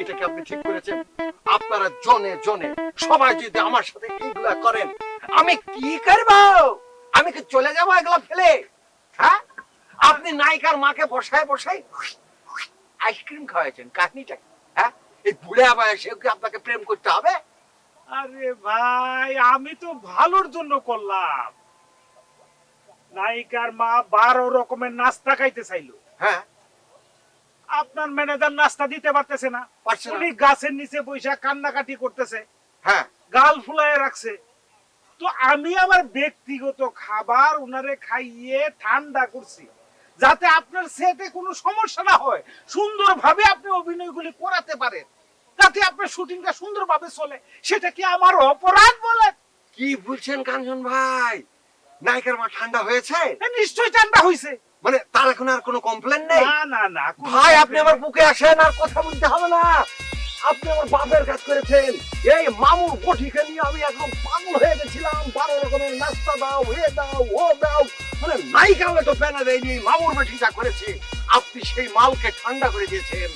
এটা কি আপনি ঠিক করেছেন? আপনারা জনে জনে সবাই যদি আমার সাথে এইগুলা করেন আমি কি করব? আমি কি চলে যাব এগুলা ফেলে? হ্যাঁ? আপনি নায়িকার মাকে বসায় বসায় আইসক্রিম খাওয়াইছেন কাহিনীটা হ্যাঁ? এই বুড়ে বয়সে কি আপনাকে প্রেম করতে হবে? আরে ভাই আমি তো ভালোর জন্য করলাম। নায়িকার মা বারো রকমের নাস্তা খাইতে চাইলো। হ্যাঁ? আপনার ম্যানেজার নাস্তা দিতে পারতেছে না। উনি গাছের নিচে বৈশা কান্নাকাটি করতেছে। হ্যাঁ। গাল ফুলায় রাখছে। তো আমি আমার ব্যক্তিগত খাবার উনারে খাইয়ে ঠান্ডা করছি যাতে আপনার সেটে কোনো সমস্যা না হয়। সুন্দরভাবে আপনি অভিনয়গুলি করাতে পারেন যাতে আপনার শুটিংটা সুন্দরভাবে চলে। সেটা কি আমার অপরাধ বলে? কি বলছেন কাঞ্চন ভাই? নায়িকার মা ঠান্ডা হয়েছে? নিশ্চয়ই ঠান্ডা হয়েছে মানে তার এখন আর কোনো কমপ্লেন নেই? না না না ভাই আপনি আমার বুকে আসেন আর কথা বলতে হবে না। আপনি আমার বাপের কাজ করেছেন। এই মামুর বটিকে নিয়ে আমি একদম পাগল হয়ে গেছিলাম। বারো রকমের নাস্তা দাও হে দাও ও দাও। মানে নায়িকা তো প্যানা দেয়নি মামুর বেঠিটা করেছে। আপনি সেই মালকে ঠান্ডা করে দিয়েছেন।